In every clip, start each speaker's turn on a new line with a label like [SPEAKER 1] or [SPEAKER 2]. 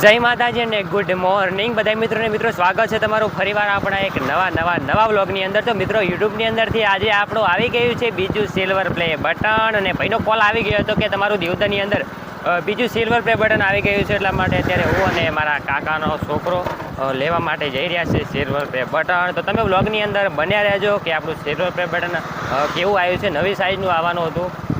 [SPEAKER 1] જય માતાજી અને ગુડ મોર્નિંગ બધા મિત્રોને મિત્રો, સ્વાગત છે તમારું ફરીવાર આપણા એક નવા નવા નવા વ્લોગની અંદર. તો મિત્રો, યુટ્યુબની અંદરથી આજે આપણું આવી ગયું છે બીજું સિલ્વર પ્લે બટન અને ભાઈનો કોલ આવી ગયો હતો કે તમારું દેવતાની અંદર બીજું સિલ્વર પ્લે બટન આવી ગયું છે એટલા માટે અત્યારે હું અને મારા કાકાનો છોકરો લેવા માટે જઈ રહ્યા છે સિલ્વર પ્લે બટન તો તમે વ્લોગની અંદર બન્યા રહેજો કે આપણું સિલ્વર પ્લે બટન કેવું આવ્યું છે, નવી સાઇઝનું આવવાનું હતું.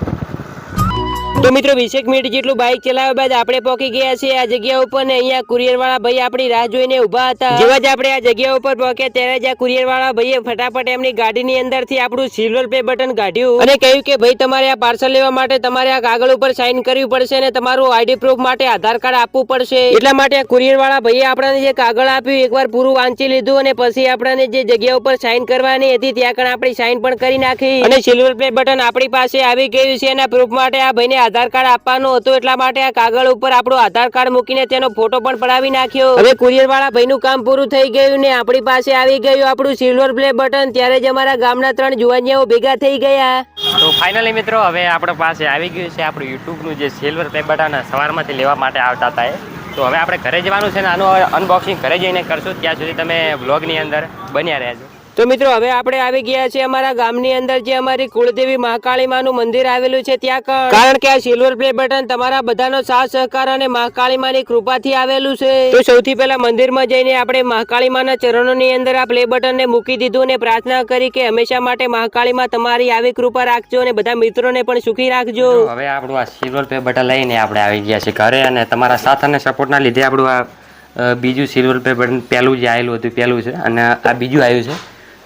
[SPEAKER 1] તો મિત્રો વીસેક મિનિટ જેટલું બાઇક ચલાવ્યા બાદ આપણે પહોંચી ગયા છીએ આ જગ્યા ઉપર ને અહીંયા કુરિયર વાળા ભાઈ આપણી રાહ જોઈને ઊભા હતા. જેવા જ આપણે આ જગ્યા ઉપર પહોંચ્યા ત્યારે જ આ કુરિયર વાળા ભાઈએ ફટાફટ એમની ગાડીની અંદરથી આપણું સિલ્વર પે બટન કાઢ્યું અને કહ્યું કે, ભાઈ, તમારે આ પાર્સલ લેવા માટે તમારે આ કાગળ ઉપર સાઇન કરવી પડશે અને તમારું આઈડી પ્રૂફ માટે આધાર કાર્ડ આપવું પડશે. એટલા માટે આ કુરિયર વાળા ભાઈએ આપણને જે કાગળ આપ્યું, એકવાર પૂરું વાંચી લીધું અને પછી આપણને જે જગ્યા ઉપર સાઇન કરવાની હતી, ત્યાં કણ આપણી સાઇન પણ કરી નાખી. અને સિલ્વર પે બટન આપણી પાસે આવી ગયું છે એના પ્રૂફ માટે આ ભાઈને આધાર કાર્ડ આપવાનું હતું એટલા માટે આ કાગળ ઉપર આપણું આધાર કાર્ડ મૂકીને તેનો ફોટો પણ પડાવી નાખ્યો. હવે કુરિયર વાળા ભાઈનું કામ પૂરું થઈ ગયું ને આપણી પાસે આવી ગયું આપણું સિલ્વર પ્લે બટન ત્યારે જ અમારા ગામના ત્રણ જુવાનિયાઓ ભેગા થઈ ગયા. તો ફાઇનલી મિત્રો, હવે આપણા પાસે આવી ગયું છે આપણું યુટ્યુબનું જે સિલ્વર પ્લે બટન સવારમાંથી લેવા માટે આવતા હતા તો હવે આપણે ઘરે જવાનું છે ને આનું અનબોક્સિંગ ઘરે જઈને કરશું. ત્યાં સુધી તમે બ્લોગની અંદર બન્યા રહેજો. તો મિત્રો હવે આપણે આવી ગયા છે અમારા ગામની અંદર જે અમારી કુળદેવી મહાકાળી માનું મંદિર આવેલું છે ત્યાં કારણ કે આ સિલ્વર પ્લે બટન તમારા બધાનો સાથ સહકાર અને મહાકાળી માની કૃપાથી આવેલું છે. તો સૌથી પહેલા મંદિરમાં જઈને આપણે મહાકાળી માના ચરણોની અંદર આ પ્લે બટન ને મૂકી દીધું અને પ્રાર્થના કરી કે હંમેશા માટે મહાકાળી માં તમારી આવી કૃપા રાખજો અને બધા મિત્રોને પણ સુખી રાખજો. હવે આપણું આ સિલ્વર પ્લે બટન લઈને આપણે આવી ગયા છીએ ઘરે અને તમારા સાથ અને સપોર્ટના લીધે આપણું આ બીજું સિલ્વર પ્લે બટન પહેલું જે આવેલું હતું પહેલું છે અને આ બીજું આવ્યું છે.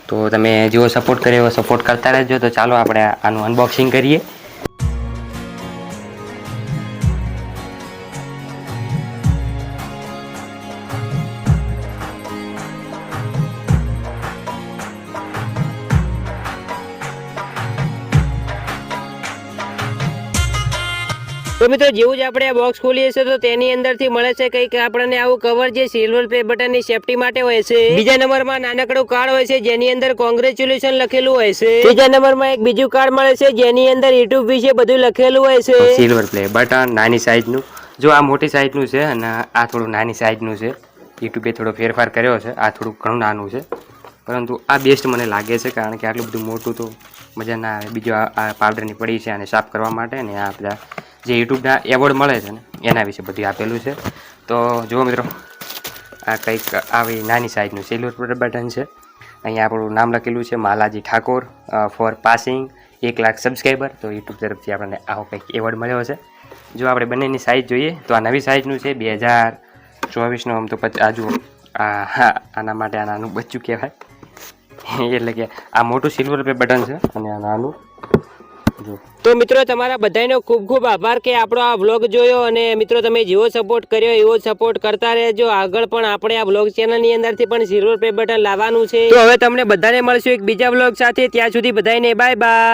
[SPEAKER 1] તો તમે જેવો સપોર્ટ કર્યો એવો સપોર્ટ કરતા રહેજો. તો ચાલો આપણે આનું અનબોક્સિંગ કરીએ. તો મિત્રો, જેવું જ આપણે આ બોક્સ ખોલીએ છીએ, તો તેની અંદરથી મળે છે કંઈક આપણને આવું કવર જે સિલ્વર પ્લે બટનની સેફટી માટે હોય છે. બીજા નંબરમાં નાનકડું કાર્ડ હોય છે, જેની અંદર કોંગ્રેચ્યુલેશન લખેલું હોય છે. ત્રીજા નંબરમાં એક બીજું કાર્ડ મળે છે, જેની અંદર યુટ્યુબ વિશે બધું લખેલું હોય છે. સિલ્વર પ્લે બટન નાની સાઈઝનું જો આ મોટી સાઈઝનું છે અને આ થોડું નાની સાઈઝનું છે. યુટ્યુબે થોડો ફેરફાર કર્યો છે, આ થોડું ઘણું નાનું છે. પરંતુ આ બેસ્ટ મને લાગે છે, કારણ કે આટલું બધું મોટું તો મજા ના આવે. બીજું આ પાવડરની પડી છે આને સાફ કરવા માટે ને આ બધા જે યુટ્યુબના એવોર્ડ મળે છે ને, એના વિશે બધું આપેલું છે. તો જુઓ મિત્રો, આ કંઈક આવી નાની સાઇઝનું સિલ્વર બટન છે. અહીંયા આપણું નામ લખેલું છે, માલાજી ઠાકોર ફોર પાસિંગ એક લાખ સબસ્ક્રાઈબર તો યુટ્યુબ તરફથી આપણને આવો કંઈક એવોર્ડ મળ્યો છે જો આપણે બંનેની સાઇઝ જોઈએ, તો આ નવી સાઇઝનું છે, બે હજાર ચોવીસનું આમ તો પછી આજુ હા, આના માટે આ નાનું બચ્ચું કહેવાય. એટલે કે આ મોટું સિલ્વર પે બટન છે અને આ નાનું. જો તો મિત્રો, તમારા બધાનો ખૂબ ખૂબ આભાર કે આપણો આ વ્લોગ જોયો અને મિત્રો, તમે જેવો સપોર્ટ કર્યો એવો સપોર્ટ કરતા રહેજો. આગળ પણ આપણે આ વ્લોગ ચેનલની અંદરથી પણ સિલ્વર પે બટન લાવવાનું છે. તો હવે તમને બધાને મળશું એક બીજા વ્લોગ સાથે. ત્યાં સુધી બધાને બાય બાય